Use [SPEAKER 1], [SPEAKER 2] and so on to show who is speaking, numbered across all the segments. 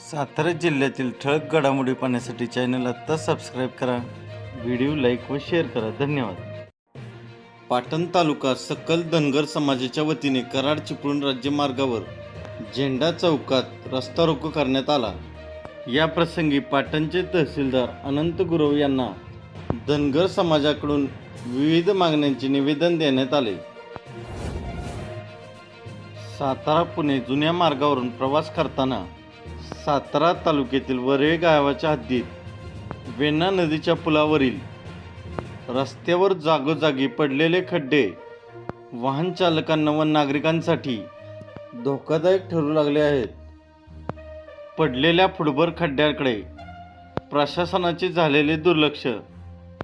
[SPEAKER 1] सातारा जिल्ह्यातील ठळक घडामोडी पाहण्यासाठी चॅनल आत्ता सबस्क्राईब करा. व्हिडिओ लाईक व शेअर करा. धन्यवाद. पाटण तालुका सकल धनगर समाजाच्या वतीने कराड चिपळूण राज्यमार्गावर झेंडा चौकात रस्ता रोको करण्यात आला. या प्रसंगी पाटणचे तहसीलदार अनंत गुरव यांना धनगर समाजाकडून विविध मागण्यांचे निवेदन देण्यात आले. सातारा पुणे जुन्या मार्गावरून प्रवास करताना सातारा तालुक्यातील वरळे गावाच्या हद्दीत वेण्णा नदीच्या पुलावरील रस्त्यावर जागोजागी पडलेले खड्डे वाहन चालकांना व नागरिकांसाठी धोकादायक ठरू लागले आहेत. पडलेल्या फुटभर खड्ड्याकडे प्रशासनाचे झालेले दुर्लक्ष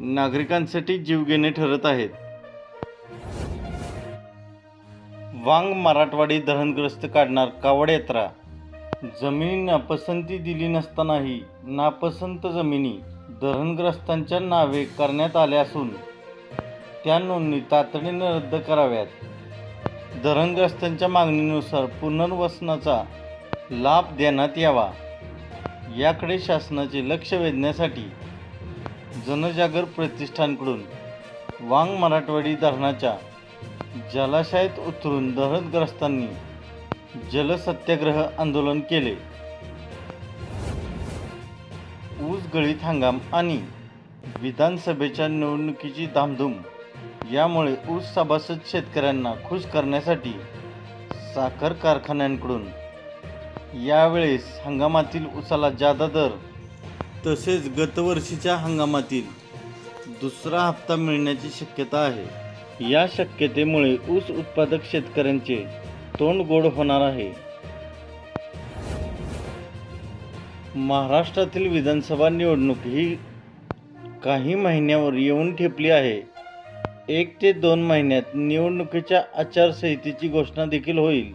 [SPEAKER 1] नागरिकांसाठी जीवघेणे ठरत आहेत. वांग मराठवाडी धरणग्रस्त काढणार कावड यात्रा जमीन नापसंती दिली नसतानाही नापसंत जमिनी धरणग्रस्तांच्या नावे करण्यात आल्या असून त्या नोंदणी तातडीने रद्द कराव्यात. धरणग्रस्तांच्या मागणीनुसार पुनर्वसनाचा लाभ देण्यात यावा. याकडे शासनाचे लक्ष वेधण्यासाठी जनजागर प्रतिष्ठानकडून वांग मराठवाडी धरणाच्या जलाशयात उतरून धरणग्रस्तांनी जलसत्याग्रह आंदोलन केले. ऊस गळीत हंगाम आणि विधानसभेच्या निवडणुकीची धामधूम यामुळे ऊस सभासद शेतकऱ्यांना खुश करण्यासाठी साखर कारखान्यांकडून यावेळेस हंगामातील ऊसाला जादा दर तसेच गतवर्षीच्या हंगामातील दुसरा हप्ता मिळण्याची शक्यता आहे. या शक्यतेमुळे ऊस उत्पादक शेतकऱ्यांचे तोंड गोड होणार आहे. महाराष्ट्रातील विधानसभा निवडणूक ही काही महिन्यावर येऊन ठेपली आहे. एक ते दोन महिन्यात निवडणुकीच्या आचारसंहितेची घोषणा देखील होईल.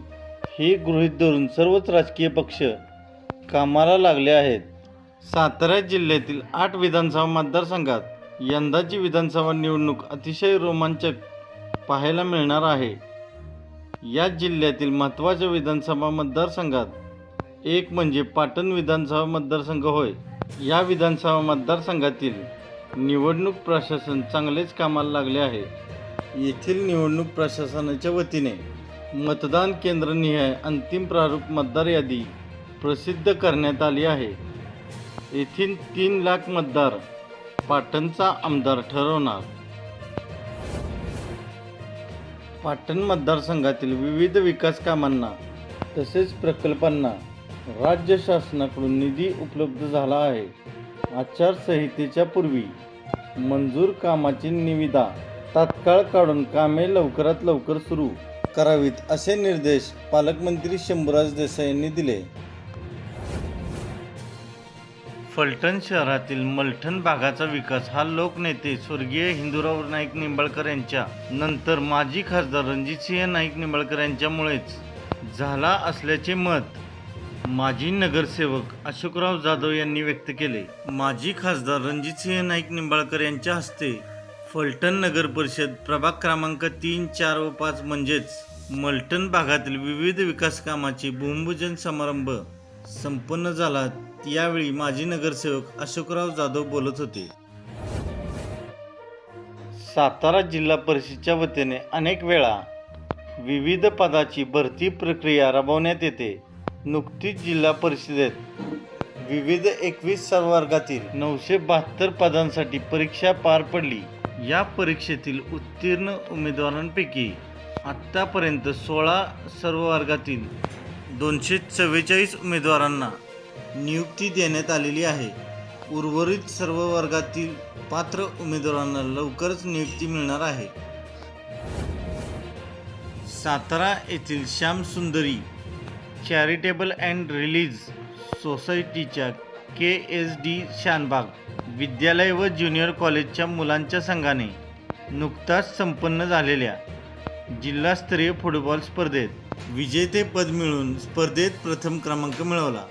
[SPEAKER 1] हे गृहीत धरून सर्वच राजकीय पक्ष कामाला लागले आहेत. सातारा जिल्ह्यातील आठ विधानसभा मतदारसंघात यंदाची विधानसभा निवडणूक अतिशय रोमांचक पाहायला मिळणार आहे. या जिल्ह्यातील महत्त्वाच्या विधानसभा मतदारसंघात एक म्हणजे पाटण विधानसभा मतदारसंघ होय. या विधानसभा मतदारसंघातील निवडणूक प्रशासन चांगलेच कामाला लागले आहे. येथील निवडणूक प्रशासनाच्या वतीने मतदान केंद्रनिहाय अंतिम प्रारूप मतदार यादी प्रसिद्ध करण्यात आली आहे. येथील तीन लाख मतदार पाटणचा आमदार ठरवणार. पाटण मतदारसंघातील विविध विकास कामांना तसेच प्रकल्पांना राज्य शासनाकडून निधी उपलब्ध झाला आहे. आचारसंहितेच्या पूर्वी मंजूर कामाची निविदा तात्काळ काढून कामे लवकरात लवकर सुरू करावीत असे निर्देश पालकमंत्री शंभूराज देसाई यांनी दिले. फलटण शहरातील मलठण भागाचा विकास हा लोकनेते स्वर्गीय हिंदूराव नाईक निंबाळकर यांच्या नंतर माजी खासदार रणजितसिंह नाईक निंबाळकर यांच्यामुळेच झाला असल्याचे मत माजी नगरसेवक अशोकराव जाधव यांनी व्यक्त केले. माजी खासदार रणजितसिंह नाईक निंबाळकर यांच्या हस्ते फलटण नगर परिषद प्रभाग क्रमांक तीन चार व पाच म्हणजेच मलटण भागातील विविध विकास कामाचे भूमिपूजन समारंभ संपन्न झाला. यावेळी माजी नगरसेवक अशोकराव जाधव बोलत होते. सातारा जिल्हा परिषदच्या वतीने अनेक वेळा विविध पदाची भरती प्रक्रिया राबवण्यात येते. नुकतीच जिल्हा परिषदेत विविध एकवीस वर्गातील नऊशे बहात्तर पदांसाठी परीक्षा पार पडली. या परीक्षेतील उत्तीर्ण उमेदवारांपैकी आत्तापर्यंत सोळा सर्व वर्गातील दोनशे चव्वेचाळीस उमेदवारांना नियुक्ती देण्यात आलेली आहे. उर्वरित सर्व वर्गातील पात्र उमेदवारांना लवकरच नियुक्ती मिळणार आहे. सातारा येथील श्याम सुंदरी चॅरिटेबल अँड रिलीज सोसायटीच्या के एस डी शानबाग विद्यालय व ज्युनियर कॉलेजच्या मुलांच्या संघाने नुकताच संपन्न झालेल्या जिल्हास्तरीय फुटबॉल स्पर्धेत विजेतेपद मिळून स्पर्धेत प्रथम क्रमांक मिळवला.